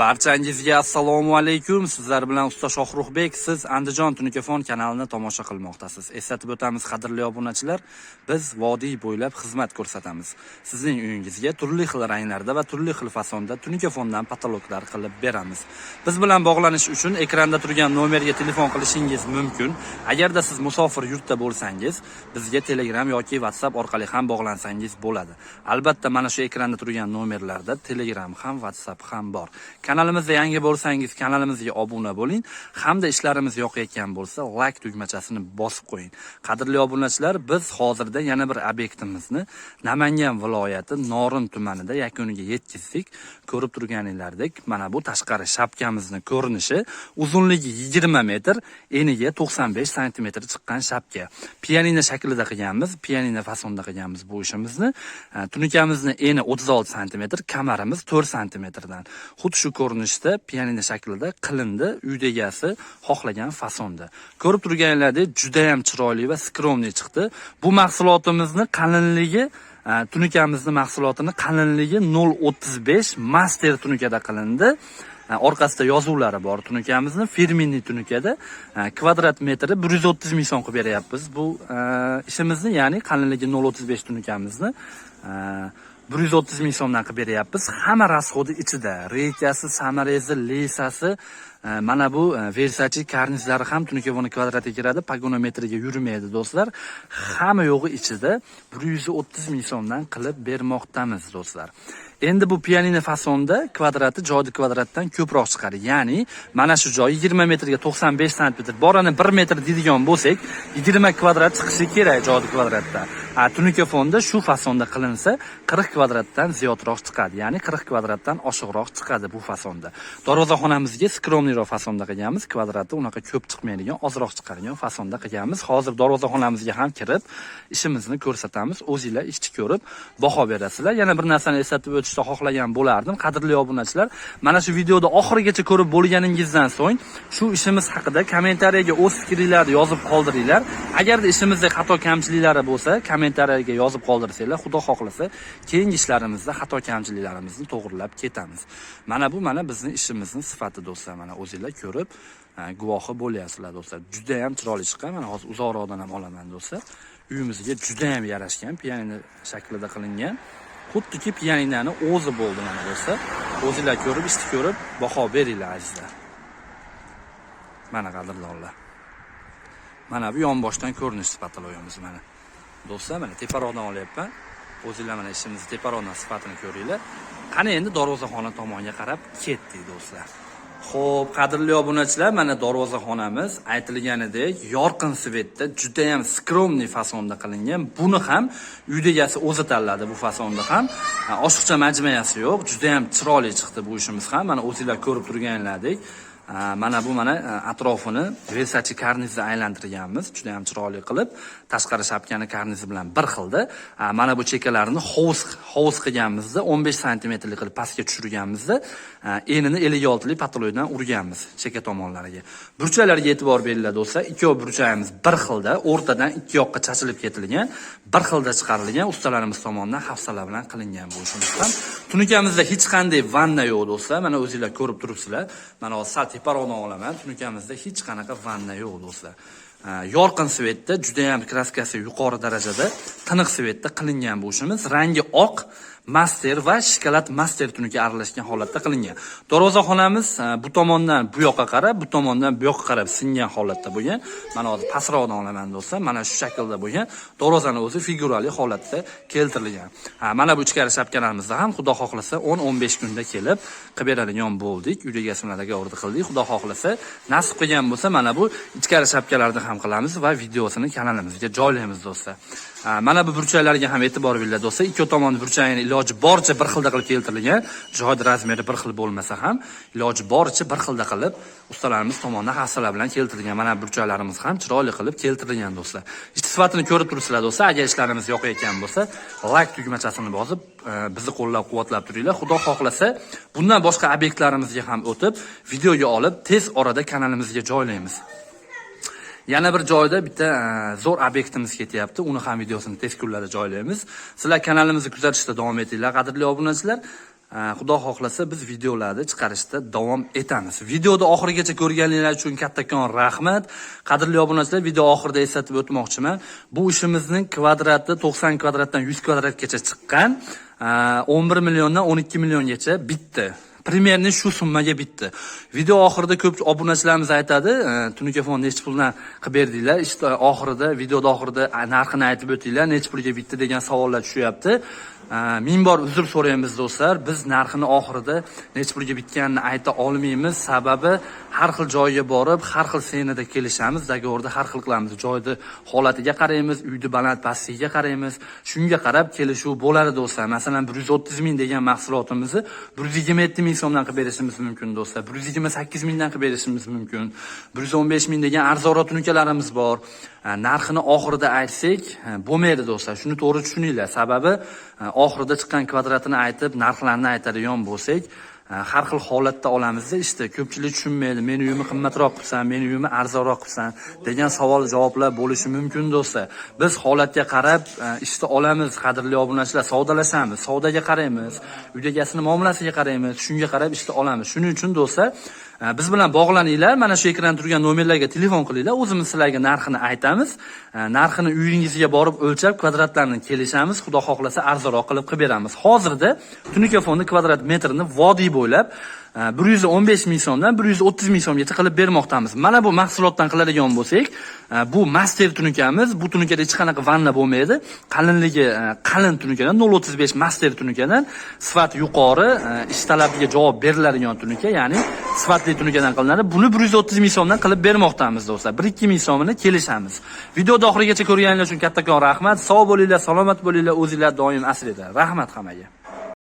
Barchangizga assalomu alaykum. Sizlar bilan usta Shohruxbek. Siz Andijon Tunikafon kanalini tomosha qilmoqdasiz. Eslatib o'tamiz, qadrli obunachilar, biz vodiy bo'ylab xizmat ko'rsatamiz. Sizning uyingizga turli xil ranglarda va turli xil fasonda Tunikafondan patologlar qilib beramiz. Biz bilan bog'lanish uchun ekranda turgan nomerga telefon qilishingiz mumkin. Agarda siz musofir yurtda bo'lsangiz, bizga Telegram yoki WhatsApp orqali ham bog'lansangiz bo'ladi. Albatta, mana shu ekranda turgan nomerlarda Telegram ham WhatsApp ham bor. Kanalimizda yangi bo'lsangiz, kanalimizga obuna bo'ling, hamda ishlarimiz yoqayotgan bo'lsa, like tugmachasini bosib qo'ying. Qadrli obunachilar, biz hozirda yana bir obyektimizni Namangan viloyati Norin tumanida yakuniga yetkazdik. Ko'rib turganinglardek, mana bu tashqari shapkamizni ko'rinishi uzunligi 20 metr, eniga 95 sm chiqqan shapka. Pianino shaklida qilganmiz, pianino fasonda qilganmiz bu ishimizni. Tunukamizni eni 36 sm, kamarimiz 4 sm dan. Xuddi shu ko'rinishda pianino shaklida qilindi uyda egasi xohlagan fasonda. Ko'rib turganinglardek juda ham chiroyli va skromniy chiqdi. Bu mahsulotimizni qalinligi tunikamizni mahsulotini qalinligi 0.35 master tunikada qilindi. orqasida yozuvlari bor tunikamizni firminniy tunikada kvadrat metri 130 ming so'm qilib beryapmiz bu ishimizni ya'ni qalinligi 0.35 tunikamizni 130 ming so'mdan qilib beryapmiz hamma расходи ichida reykasi samarezi lesasi mana bu versachi karnizlari ham tunikavoni kvadratiga kiradi pagonometriga yurmaydi do'stlar hamma yo'g'i ichida 130 ming so'mdan qilib bermoqdamiz do'stlar Endi bu pianino fasonda kvadrati jodi kvadratdan ko'proq chiqadi. Ya'ni mana shu joyi 20 metrga 95 sm, borani 1 metr deydigan bo'lsak, 20 kvadrat chiqishi kerak jodi kvadratda. Ha, tunika fonda shu fasonda qilinsa 40 kvadratdan ziyodroq chiqadi. Ya'ni 40 kvadratdan oshiqroq chiqadi bu fasonda. Darvozaxonamizga skromniyroq fasonda qilganmiz. Kvadrati unaqa ko'p chiqmaydigan, ozroq chiqadigan fasonda qilganmiz. Hozir darvozaxonamizga ham kirib ishimizni ko'rsatamiz. O'zingizlar ishchi ko'rib baho berasizlar. Yana bir narsani eslatib o'tish ko'rsatishni xohlagan bo'lardim. Qadrli obunachilar mana shu videoda oxirigacha ko'rib bo'lganingizdan so'ng shu ishimiz haqida kommentariyaga o'z fikringlarni yozib qoldiringlar. Agarda ishimizda xato kamchiliklari bo'lsa kommentariyaga yozib qoldirsanglar xudo xohlasa keyingi ishlarimizda xato kamchiliklarimizni to'g'irlab ketamiz. Mana bu mana bizni ishimizni sifati do'stlar mana o'zinglar ko'rib guvohi bo'lyapsizlar do'stlar. Juda ham chiroyli chiqqan mana hozir uzoqroqdan ham olaman do'stlar. Uyimizga juda ham yarashgan pianino shaklida qilingan xuddiki pianinani o'zi bo'ldi mana do'stlar o'zinglar ko'rib ishni ko'rib baho beringlar azizlar mana qadrdonlar mana bu yonboshdan ko'rinish patologiyamiz mana do'stlar mana teparoqdan olyapman o'zinglar mana ishimizni teparoqdan sifatini ko'ringlar qani endi darvozaxona tomonga qarab ketdik do'stlar Xo'p, qadrli obunachilar, mana darvozaxonamiz aytilganidek yorqin svetda juda ham skromniy fasonda qilingan. Buni ham uyda egasi o'zi tanladi bu fasonda ham. Oshiqcha majmayasi yo'q, juda ham chiroyli chiqdi bu ishimiz ham. Mana o'zingizlar ko'rib turganlardek. Mana bu mana atrofini Versace karnizda aylantirganmiz. Juda ham chiroyli qilib tashqari shapkani karnizi bilan bir xilda mana bu chekalarini hovuz hovuz qilganmizda 15 santimetrlik qilib pastga tushirganmizda enini 56 lik patologiyadan urganmiz cheka tomonlariga. Burchaklarga e'tibor beringlar do'stlar ikkov burchagimiz bir xilda o'rtadan ikki yoqqa chachilib ketilgan bir xilda chiqarilgan ustalarimiz tomonidan hafsala bilan qilingan bu ishimiz ham. Tunikamizda hech qanday vanna yo'q do'stlar mana o'zinglar ko'rib turibsizlar mana hozir sal teparoqdan olaman. Tunikamizda hech qanaqa vanna yo'q do'stlar. Yorqin svetda juda ham kraskasi yuqori darajada tiniq svetda qilingan bu ishimiz. Rangi oq master va shokolad master tunuka aralashgan holatda qilingan. Darvozaxonamiz e, bu tomondan bu yoqqa qarab bu tomondan bu yoqqa qarab singan holatda bo'lgan. Mana hozir pastroqdan olaman do'stlar mana shu shaklda bo'lgan darvozani o'zi figurali holatda keltirilgan. Mana bu ichkari shapkalarimizda ham xudo xohlasa 10-15 kunda kelib qilib beradigan bo'ldik. Uyda egasi bilan dogovorni qildik. Xudo xohlasa nasib qilgan bo'lsa mana bu ichkari shapkalarni ham qilamiz va videosini kanalimizga joylaymiz do'stlar. Mana bu burchaklarga ham e'tibor beringlar do'stlar. Ikki tomon burchagini iloji iloji boricha bir xilda qilib keltirilgan joyni razmeri bir xil bo'lmasa ham iloji boricha bir xilda qilib ustalarimiz tomonidan hafsala bilan keltirilgan. Mana burchaklarimiz ham chiroyli qilib keltirilgan do'stlar. Ichki sifatini ko'rib turibsizlar do'stlar. Agar ishlarimiz yoqayotgan bo'lsa like tugmachasini bosib e, bizni qo'llab quvvatlab turinglar. Xudo xohlasa bundan boshqa obyektlarimizga ham o'tib videoga olib tez orada kanalimizga joylaymiz. Yana bir joyda bitta e, zo'r obyektimiz ketyapti. Uni ham videosini tez kunlarda joylaymiz. Sizlar kanalimizni kuzatishda davom etinglar, qadrli obunachilar. E, xudo xohlasa biz videolarni chiqarishda davom etamiz videoni oxirigacha ko'rganinglar uchun kattakon rahmat qadrli obunachilar video oxirida eslatib o'tmoqchiman bu ishimizning kvadrati 90 kvadratdan 100 kvadratgacha chiqqan e, 11 milliondan 12 milliongacha bitdi Primerni shu summaga bitdi. Video oxirida ko'p obunachilarimiz aytadi, ee, tunuka fon necha puldan qilib berdinglar? Ishda oxirida, videoda oxirida narxini aytib o'tinglar, necha pulga bitdi degan savollar tushyapti ming bor uzr so'raymiz do'stlar. Biz narxini oxirida nechi pulga bitganini ayta olmaymiz. Sababi har xil joyga borib har xil senada kelishamiz. Dogovorda har xil qilamiz. Joyni holatiga qaraymiz uyni baland pastligiga qaraymiz. Shunga qarab kelishuv bo'ladi do'stlar. Masalan bir yuz o'ttiz ming degan mahsulotimizni bir yuz yigirma yetti ming so'mdan qilib berishimiz mumkin do'stlar. Bir yuz yigirma sakkiz mingdan qilib berishimiz mumkin. Bir yuz o'n besh ming degan arzonroq tunukalarimiz bor. Narxini oxirida aytsak bo'lmaydi do'stlar. Shuni to'g'ri tushuninglar. Sababi oxirida chiqqan kvadratini aytib narxlarni aytadigan bo'lsak e, har xil holatda olamizda işte ko'pchilik tushunmaydi meni uyimni qimmatroq qilsan meni uyimni arzonroq qilsan degan savol javoblar bo'lishi mumkin do'stlar. Biz holatga qarab e, ishni olamiz qadrli obunachilar savdolashamiz savdoga qaraymiz uyda egasini muomalasiga qaraymiz shunga qarab ishni olamiz. Shuning uchun do'stlar Э, biz bilan bog'laninglar. Mana shu ekranda turgan nomerlarga telefon qilinglar. O'zimiz sizlarga narxini aytamiz. Э, narxini uyingizga borib o'lchab kvadratlarni kelishamiz. Xudo xohlasa arzonroq qilib qilib beramiz. Hozirda tunuka fondi kvadrat metrini vodiy bo'ylab э, bir yuz o'n besh ming so'mdan bir yuz o'ttiz ming so'mgacha qilib bermoqdamiz. Mana bu mahsulotdan qiladigan bo'lsak bu master tunukamiz bu tunukada hech qanaqa vanna bo'lmaydi. Qalinligi qalin tunukadan nol o'ttiz besh master tunukadan sifati yuqori ish talabiga javob beriladigan tunuka ya'ni sifatli tunukadan qilinadi buni bir yuz o'ttiz ming so'mdan qilib bermoqdamiz do'stlar. Bir ikki ming so'mini kelishamiz. Videoni oxirigacha ko'rganingiz uchun kattakon rahmat. Sog' bo'linglar salomat bo'linglar. O'zinglar doim asranglar rahmat hammaga.